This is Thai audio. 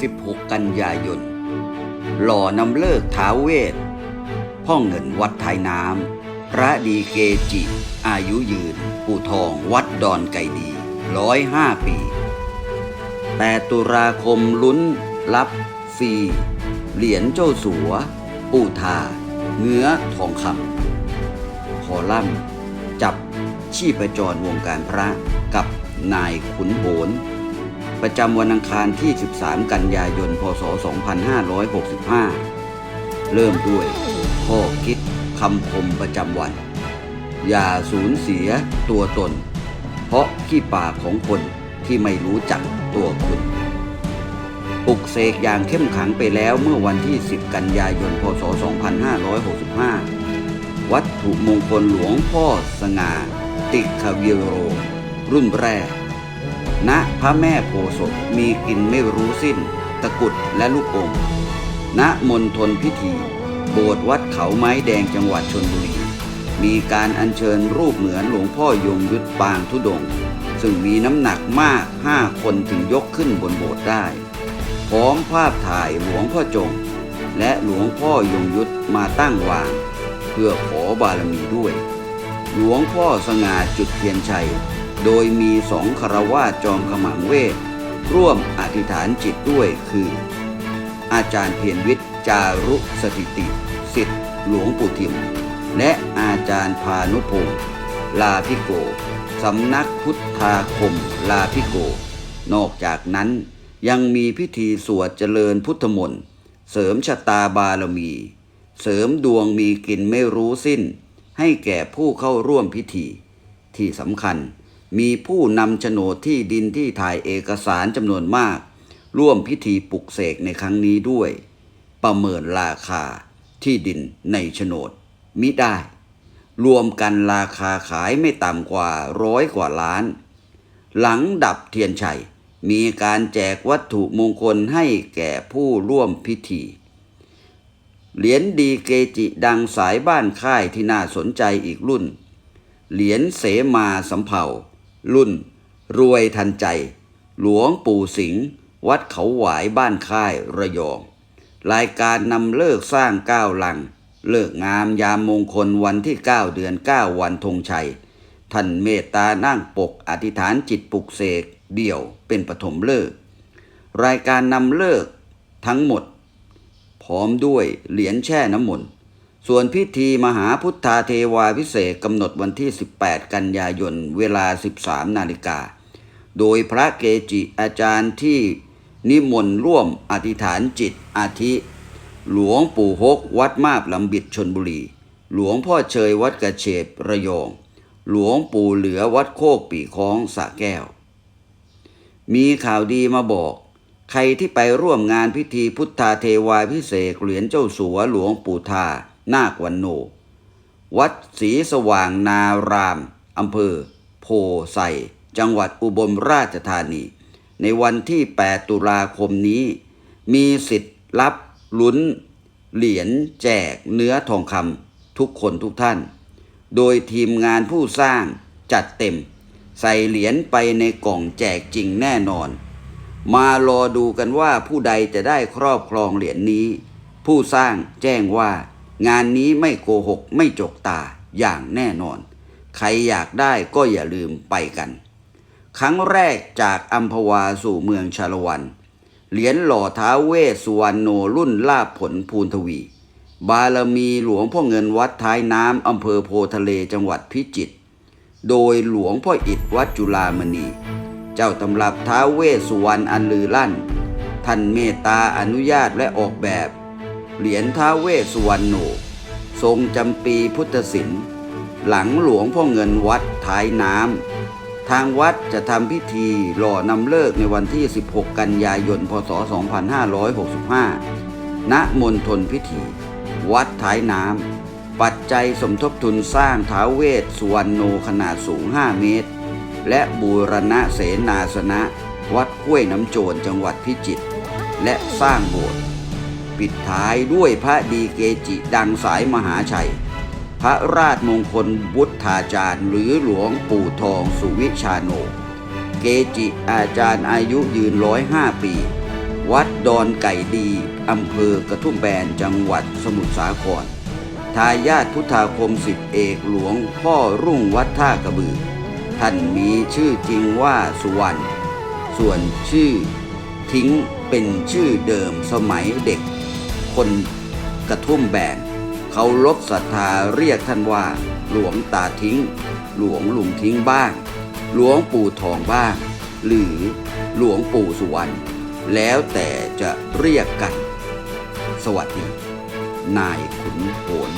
16 กันยายน หล่อนำเลิกท้าเวท พ่อเงินวัดไทยน้ำ พระดีเกจิ อายุยืน ปู่ทองวัดดอนไก่ดีร้อยห้าปี8ตุลาคมลุ้น รับฟรีเหรียญเจ้าสัว ปู่ทา เนื้อทองคำคอลัมน์จับชีพจรวงการพระกับนายขุนโหน ประจำวันอังคารที่ 13 กันยายน พศ 2565 เริ่มด้วยข้อคิดคำคมประจำวัน อย่าสูญเสียตัวตน เพราะขี้ปากของคนที่ไม่รู้จักตัวคุณปลุกเสกอย่างเข้มขังไปแล้วเมื่อวันที่ 10 กันยายน พศ 2565 วัตถุมงคลหลวงพ่อสง่า ติคาวิโร รุ่นแรก ณพระแม่โพศพมีกลิ่นไม่รู้สิ้น ตะกุดและลูกอมณมณฑลพิธี โบสถ์วัดเขาไม้แดงจังหวัดชนบุรี มีการอัญเชิญรูปเหมือนหลวงพ่อยงยุทธปางทุดง ซึ่งมีน้ำหนักมากห้าคนถึงยกขึ้นบนโบสถ์ได้ พร้อมภาพถ่ายหลวงพ่อจง และหลวงพ่อยงยุทธมาตั้งวาง เพื่อขอบารมีด้วย หลวงพ่อสง่าจุดเทียนชัย โดยมีสองคารวาจอมขมังเวทร่วมอธิษฐานจิตด้วยคือ อาจารย์เพียรวิทย์จารุสถิติสิทธิ์หลวงปู่ทิม และอาจารย์พานุพงศ์ลาพิโกสำนักพุทธาคมลาพิโก นอกจากนั้นยังมีพิธีสวดเจริญพุทธมนต์ เสริมชะตาบารมี เสริมดวงมีกินไม่รู้สิ้น ให้แก่ผู้เข้าร่วมพิธี ที่สำคัญ มีผู้นำโฉนดที่ดินที่ถ่ายเอกสารจำนวนมาก ร่วมพิธีปลุกเสกในครั้งนี้ด้วย ประเมินราคาที่ดินในโฉนดมิได้ รวมกันราคาขายไม่ต่ำกว่าร้อยกว่าล้าน หลังดับเทียนชัย มีการแจกวัตถุมงคลให้แก่ผู้ร่วมพิธี เหรียญดีเกจิดังสายบ้านค่ายที่น่าสนใจอีกรุ่น เหรียญเสมาสำเภา รุ่น รวยทันใจ หลวงปู่สิงห์วัดเขาหวายบ้านค่ายระยอง รายการนำเลิกสร้างก้าวลัง เลิกงามยามมงคลวันที่ 9 เดือน 9 วันธงชัย ท่านเมตตานั่งปกอธิษฐานจิตปลุกเสกเดี่ยวเป็นปฐมเลิก รายการนำเลิกทั้งหมด พร้อมด้วยเหรียญแช่น้ำมนต์ ส่วนพิธีมหาพุทธาเทวาพิเศษกำหนดวันที่ 18 กันยายน เวลา 13 นาฬิกา โดยพระเกจิอาจารย์ที่นิมนต์ร่วมอธิษฐานจิตอาทิ หลวงปู่ฮกวัดมาบลำบิดชนบุรี หลวงพ่อเชยวัดกระเฉบระยอง หลวงปู่เหลือวัดโคกปีคองสะแก้ว มีข่าวดีมาบอกใครที่ไปร่วมงานพิธีพุทธาเทวาพิเศษเหรียญเจ้าสัวหลวงปู่ทา นาควันโน วัดศรีสว่างนารามอำเภอ โพไซจังหวัดอุบลราชธานี ในวันที่ 8 ตุลาคมนี้ มีสิทธิ์รับลุ้น เหรียญแจกเนื้อทองคำทุกคนทุกท่าน โดยทีมงานผู้สร้างจัดเต็ม ใส่เหรียญไปในกล่องแจกจริงแน่นอน มารอดูกันว่าผู้ใดจะได้ครอบครองเหรียญนี้ ผู้สร้างแจ้งว่า งานนี้ไม่โกหกไม่จกตาอย่างแน่นอน ใครอยากได้ก็อย่าลืมไปกัน ครั้งแรกจากอัมพวาสู่เมืองชาละวัน เหรียญหล่อท้าเวสสุวรรณโนรุ่นลาภผลภูนทวี บารมีหลวงพ่อเงินวัดท้ายน้ำอำเภอโพทะเลจังหวัดพิจิตร โดยหลวงพ่ออิฐวัดจุฬามณี เจ้าตำรับท้าเวสสุวรรณอันลือลั่น ท่านเมตตาอนุญาตและออกแบบ เหรียญท้าเวสุวรรณโน ทรงจำปีพุทธศิลป์ หลังหลวงพ่อเงินวัดท้ายน้ำ ทางวัดจะทำพิธีหล่อนำเลิกในวันที่ 16 กันยายน พศ 2565 ณ มณฑลพิธี วัดท้ายน้ำ ปัจจัยสมทบทุนสร้างท้าเวสสุวรรณโนขนาดสูง 5 เมตร และบูรณะเสนาสนะ วัดห้วยน้ำโจรจังหวัดพิจิตร และสร้างโบสถ์ ปิดท้ายด้วยพระดีเกจิดังสายมหาชัย พระราชมงคลบุตธาจารย์ หรือหลวงปู่ทองสุวิชาโน เกจิอาจารย์อายุยืนร้อยห้าปีววัดดอนไก่ดี อำเภอกระทุ่มแบนจังหวัดสมุทรสาคร ทายาทพุทธาคมสิทธิเอกหลวงพ่อรุ่งวัดท่ากระบือ ท่านมีชื่อจริงว่าสุวรรณ ส่วนชื่อทิ้งเป็นชื่อเดิมสมัยเด็ก คนกระทุ่มแบนเขาลบศรัทธาเรียกท่านว่า หลวงตาทิ้ง หลวงลุงทิ้งบ้าง หลวงปู่ทองบ้าง หรือหลวงปู่สุวรรณแล้วแต่จะเรียกกัน สวัสดี นายขุนโหน